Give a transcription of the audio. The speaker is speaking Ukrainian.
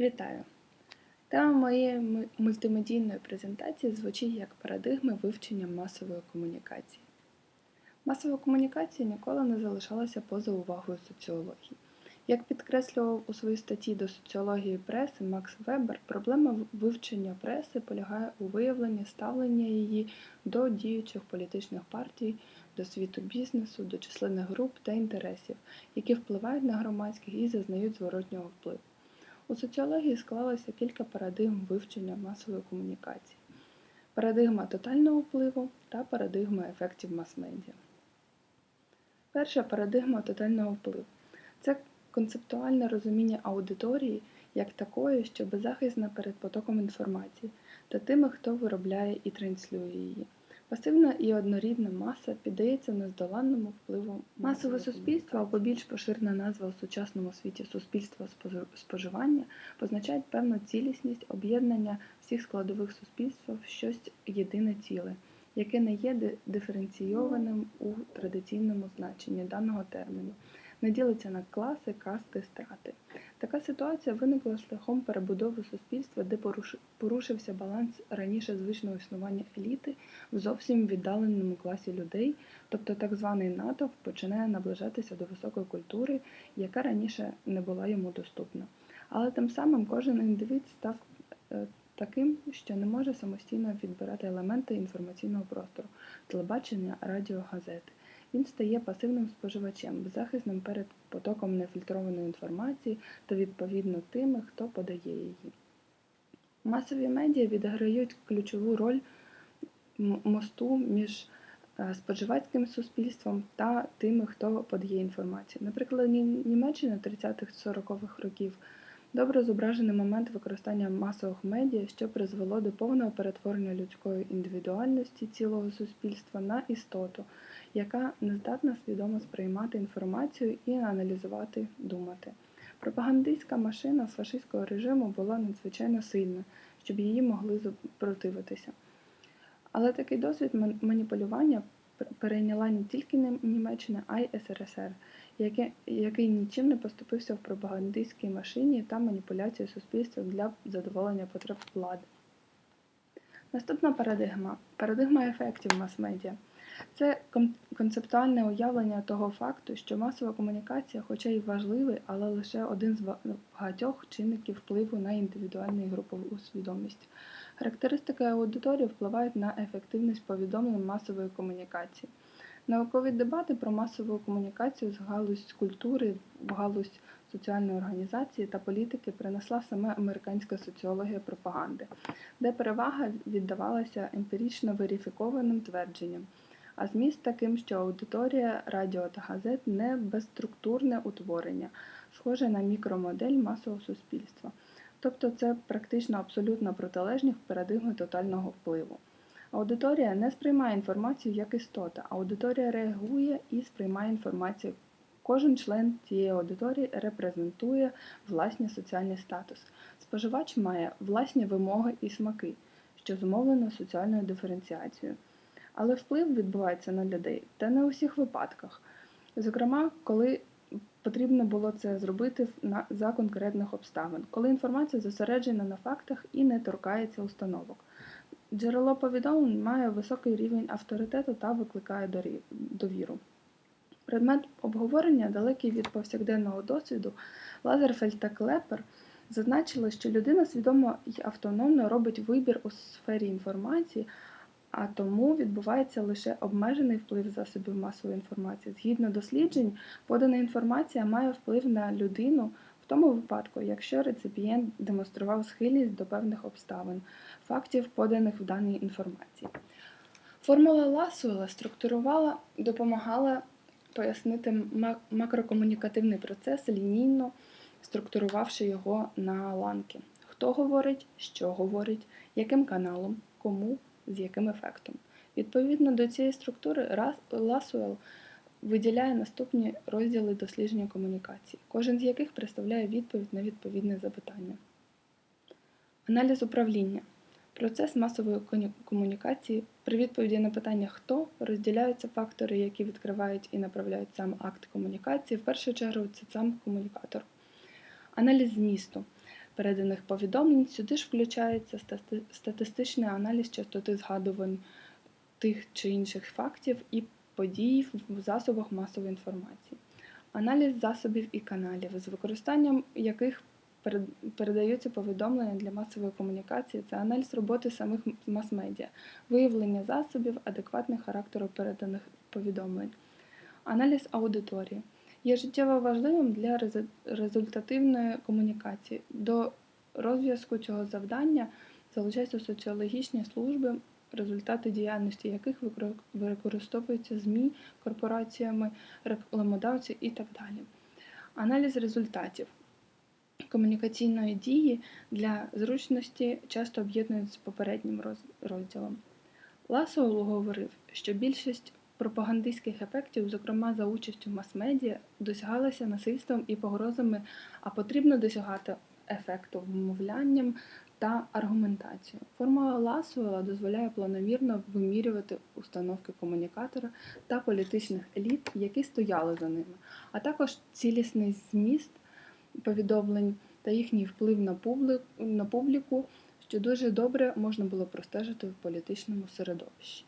Вітаю! Тема моєї мультимедійної презентації звучить як парадигми вивчення масової комунікації. Масова комунікація ніколи не залишалася поза увагою соціології. Як підкреслював у своїй статті до соціології преси Макс Вебер, проблема вивчення преси полягає у виявленні ставлення її до діючих політичних партій, до світу бізнесу, до численних груп та інтересів, які впливають на громадських і зазнають зворотнього впливу. У соціології склалося кілька парадигм вивчення масової комунікації: парадигма тотального впливу та парадигма ефектів мас-медіа. Перша парадигма тотального впливу це концептуальне розуміння аудиторії як такої, що беззахисна перед потоком інформації та тими, хто виробляє і транслює її. Пасивна і однорідна маса піддається нездоланному впливу масове суспільство або більш поширена назва у сучасному світі суспільство спожи- споживання позначають певну цілісність об'єднання всіх складових суспільства в щось єдине ціле, яке не є диференційованим у традиційному значенні даного терміну, не ділиться на класи, касти, страти. Така ситуація виникла шляхом перебудови суспільства, де порушився баланс раніше звичного існування еліти в зовсім віддаленому класі людей, тобто так званий натовп починає наближатися до високої культури, яка раніше не була йому доступна. Але тим самим кожен індивід став е, таким, що не може самостійно відбирати елементи інформаційного простору телебачення, радіо, газети. Він стає пасивним споживачем, беззахисним перед потоком нефільтрованої інформації та відповідно тими, хто подає її. Масові медіа відіграють ключову роль мосту між е, споживацьким суспільством та тими, хто подає інформацію. Наприклад, Ні- Німеччина 30-40-х років добре зображений момент використання масових медіа, що призвело до повного перетворення людської індивідуальності цілого суспільства на істоту, яка не здатна свідомо сприймати інформацію і аналізувати, думати. Пропагандистська машина з фашистського режиму була надзвичайно сильна, щоб її могли противитися. Але такий досвід маніпулювання перейняла не тільки Німеччина, а й СРСР, яке- який нічим не поступився в пропагандистській машині та маніпуляції суспільства для задоволення потреб влади. Наступна парадигма парадигма ефектів мас-медіа. Це концептуальне уявлення того факту, що масова комунікація, хоча й важливий, але лише один з багатьох чинників впливу на індивідуальну і групову свідомість. Характеристики аудиторії впливають на ефективність повідомлень масової комунікації. Наукові дебати про масову комунікацію з галузь культури, в галузь соціальної організації та політики принесла саме американська соціологія пропаганди, де перевага віддавалася емпірично верифікованим твердженням, а зміст таким, що аудиторія радіо та газет не безструктурне утворення, схоже на мікромодель масового суспільства. Тобто це практично абсолютна протилежність парадигми тотального впливу. Аудиторія не сприймає інформацію як істота. Аудиторія реагує і сприймає інформацію. Кожен член цієї аудиторії репрезентує власний соціальний статус. Споживач має власні вимоги і смаки, що зумовлено соціальною диференціацією. Але вплив відбувається на людей та не у всіх випадках. Зокрема, коли потрібно було це зробити за конкретних обставин, коли інформація зосереджена на фактах і не торкається установок. Джерело повідомлень має високий рівень авторитету та викликає довіру. Предмет обговорення, далекий від повсякденного досвіду, Лазерфельд та Клепер зазначили, що людина свідомо і автономно робить вибір у сфері інформації, а тому відбувається лише обмежений вплив засобів масової інформації. Згідно досліджень, подана інформація має вплив на людину в тому випадку, якщо реципієнт демонстрував схильність до певних обставин, фактів, поданих в даній інформації. Формула Ласуела структурувала, допомагала пояснити макрокомунікативний процес лінійно, структурувавши його на ланки. Хто говорить, що говорить, яким каналом, кому, з яким ефектом. Відповідно до цієї структури Ласуел виділяє наступні розділи дослідження комунікації, кожен з яких представляє відповідь на відповідне запитання. Аналіз управління. Процес масової комунікації при відповіді на питання хто розділяються фактори, які відкривають і направляють сам акт комунікації. В першу чергу це сам комунікатор. Аналіз змісту. Переданих повідомлень. Сюди ж включається стати- статистичний аналіз частоти згадувань тих чи інших фактів і подій в засобах масової інформації, аналіз засобів і каналів, з використанням яких передаються повідомлення для масової комунікації, це аналіз роботи самих мас-медіа, виявлення засобів, адекватний характеру переданих повідомлень, аналіз аудиторії є життєво важливим для результативної комунікації. До розв'язку цього завдання залучаються соціологічні служби, результати діяльності яких використовуються ЗМІ, корпораціями, рекламодавці і так далі. Аналіз результатів комунікаційної дії для зручності часто об'єднують з попереднім розділом. Ласо говорив, що більшість пропагандистських ефектів, зокрема за участю мас-медіа, досягалася насильством і погрозами, а потрібно досягати ефекту вмовлянням та аргументацією. Формула Ласуела дозволяє планомірно вимірювати установки комунікатора та політичних еліт, які стояли за ними, а також цілісний зміст повідомлень та їхній вплив на публіку, на публіку, що дуже добре можна було простежити в політичному середовищі.